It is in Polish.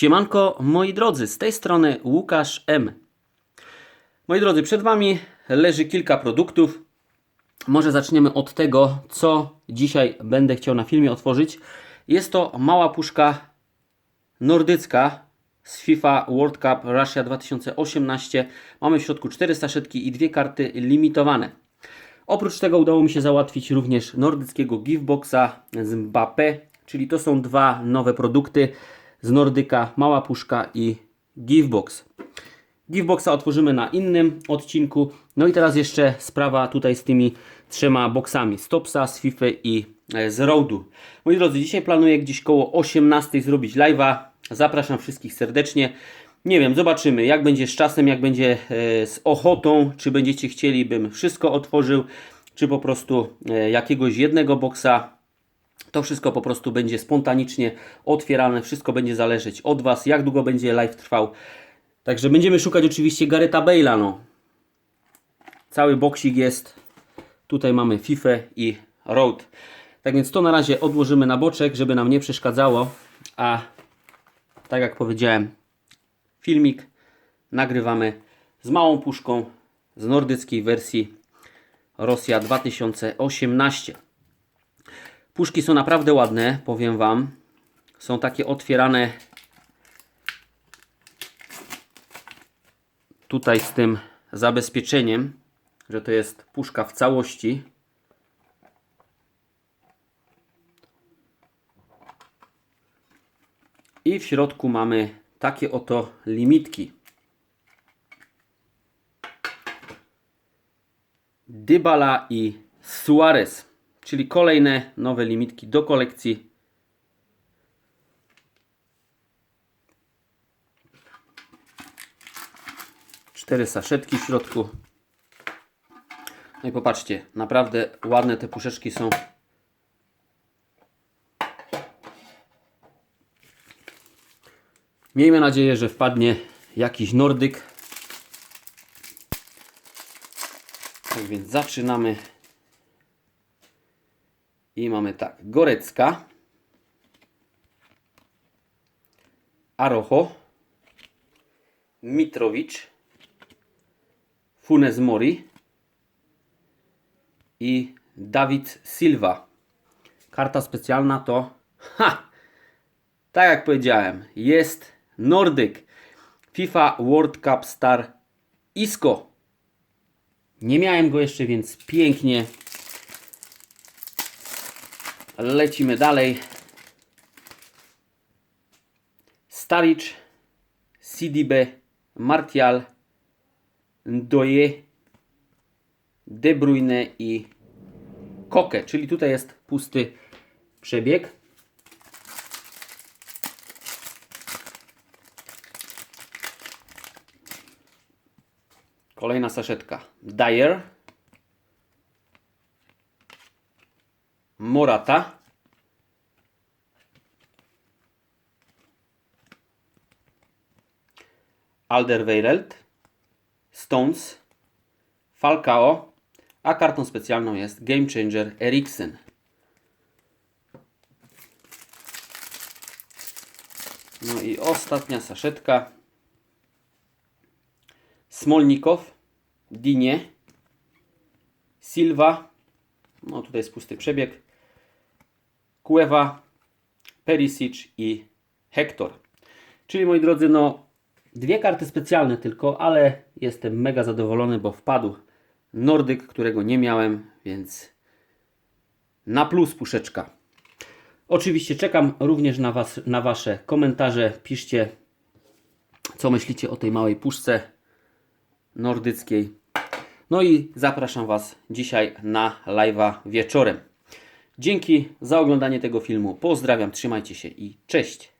Siemanko, moi drodzy, z tej strony Łukasz M. Moi drodzy, przed Wami leży kilka produktów. Może zaczniemy od tego, co dzisiaj będę chciał na filmie otworzyć. Jest to mała puszka nordycka z FIFA World Cup Russia 2018. Mamy w środku 4 saszetki i dwie karty limitowane. Oprócz tego udało mi się załatwić również nordyckiego giftboxa z Mbappé, czyli to są dwa nowe produkty z Nordyka, mała puszka i giftbox. Giftboxa otworzymy na innym odcinku. No i teraz jeszcze sprawa tutaj z tymi trzema boksami. Z Topsa, z FIFA i e, z Roadu. Moi drodzy, dzisiaj planuję gdzieś koło 18 zrobić live'a. Zapraszam wszystkich serdecznie. Nie wiem, zobaczymy jak będzie z czasem, jak będzie e, z ochotą, czy będziecie chcieli, bym wszystko otworzył, czy po prostu e, jakiegoś jednego boksa. To wszystko po prostu będzie spontanicznie otwierane, wszystko będzie zależeć od Was, jak długo będzie live trwał. Także będziemy szukać oczywiście Gareta Bale'a, no. Cały boksik jest. Tutaj mamy FIFA i Road. Tak więc to na razie odłożymy na boczek, żeby nam nie przeszkadzało. A tak jak powiedziałem, filmik nagrywamy z małą puszką z nordyckiej wersji Rosja 2018. Puszki są naprawdę ładne, powiem Wam. Są takie otwierane tutaj z tym zabezpieczeniem, że to jest puszka w całości. I w środku mamy takie oto limitki. Dybala i Suarez, czyli kolejne nowe limitki do kolekcji. Cztery saszetki w środku. No i popatrzcie, naprawdę ładne te puszeczki są. Miejmy nadzieję, że wpadnie jakiś nordyk. Tak więc zaczynamy. I mamy tak, Gorecka, Arocho, Mitrowicz, Funes Mori i Dawid Silva. Karta specjalna to, ha, tak jak powiedziałem, jest Nordyk. FIFA World Cup Star Isco. Nie miałem go jeszcze, więc pięknie. Lecimy dalej. Staric, Sidibe, Martial, Ndoye, De Bruyne i Koke, czyli tutaj jest pusty przebieg. Kolejna saszetka. Dyer. Morata. Alderweireld. Stones. Falcao. A kartą specjalną jest Game Changer Eriksen. No i ostatnia saszetka. Smolnikow, Dinie, Silva, no tutaj jest pusty przebieg, Kuewa, Perisic i Hector. Czyli moi drodzy, no dwie karty specjalne tylko, ale jestem mega zadowolony, bo wpadł Nordyk, którego nie miałem, więc na plus puszeczka. Oczywiście czekam również na, was, na Wasze komentarze. Piszcie, co myślicie o tej małej puszce nordyckiej. No i zapraszam Was dzisiaj na live'a wieczorem. Dzięki za oglądanie tego filmu. Pozdrawiam, trzymajcie się i cześć.